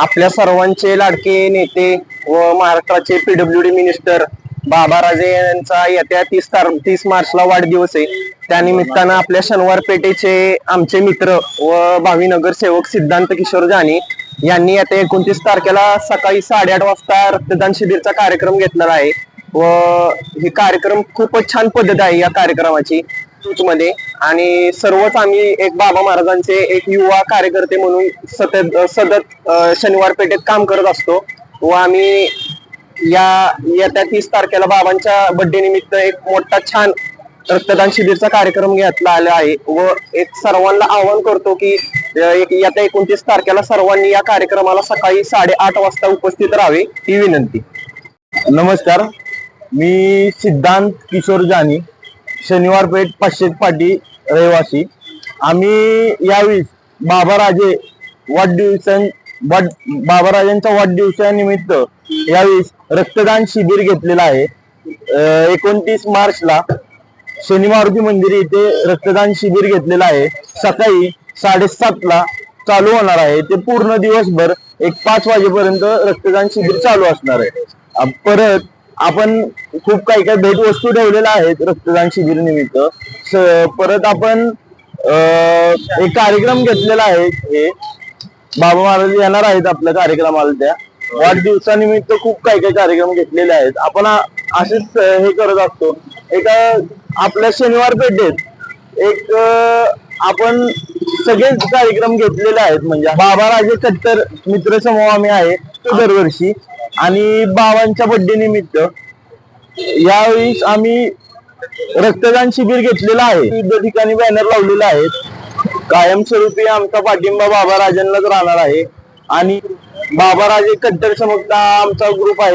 आपल्या सर्वांचे लाडके नेते व महाराष्ट्राचे पीडब्ल्यू डी मिनिस्टर बाबा राजे यांचा येत्या तीस तार तीस मार्चला वाढदिवस आहे. त्यानिमित्तानं आपल्या शनिवार पेठेचे आमचे मित्र व भावी नगरसेवक सिद्धांत किशोर जानी यांनी येत्या एकोणतीस तारखेला सकाळी साडेआठ वाजता रक्तदान शिबिरचा कार्यक्रम घेतलेला आहे. व हे कार्यक्रम खूपच छान पद्धत आहे या कार्यक्रमाची. मध्ये आणि सर्वच आम्ही एक बाबा महाराजांचे एक युवा कार्यकर्ते म्हणून सतत सतत शनिवार पेठेत काम करत असतो. व आम्ही या येत्या तीस तारखेला बाबांच्या बर्थडे निमित्त एक मोठा छान रक्तदान शिबिरचा कार्यक्रम घेतला आला आहे. व एक सर्वांना आवाहन करतो की एक येत्या एकोणतीस तारखेला सर्वांनी या कार्यक्रमाला सकाळी साडेआठ वाजता उपस्थित राहावे ही विनंती. नमस्कार. मी सिद्धांत किशोर जानी. शनिवार पेठ पाचशे पाटी रहिवासी. आम्ही यावेळी बाबाराजे वाढदिवसा वाढ बाबाराजांच्या वाढदिवसानिमित्त यावेळी रक्तदान शिबिर घेतलेलं आहे. एकोणतीस मार्चला शनी मारुती मंदिर इथे रक्तदान शिबिर घेतलेलं आहे. सकाळी साडेसातला चालू होणार आहे. ते पूर्ण दिवसभर एक पाच वाजेपर्यंत रक्तदान शिबिर चालू असणार आहे. परत आपण खूप काही काही भेटवस्तू ठेवलेल्या आहेत रक्तदान शिबिर निमित्त. परत आपण एक कार्यक्रम घेतलेला आहे हे. बाबा महाराज येणार आहेत आपल्या कार्यक्रमाला. त्या वाढदिवसानिमित्त खूप काही काही कार्यक्रम घेतलेले आहेत. आपण असेच हे करत असतो. एका आपल्या शनिवार पेठेत एक आपण सगळेच कार्यक्रम घेतलेले आहेत. म्हणजे बाबा राजे कट्टर मित्र समूह आम्ही आहे तो दरवर्षी. आणि बाबांच्या बड्डे निमित्त. यावेळी आम्ही रक्तदान शिबिर घेतलेलं आहे. विविध ठिकाणी बॅनर लावलेले आहेत. कायमस्वरूपी आमचा पाठिंबा बाबा राजांनाच राहणार आहे. आणि बाबा राजे कट्टर समजता आमचा ग्रुप आहे.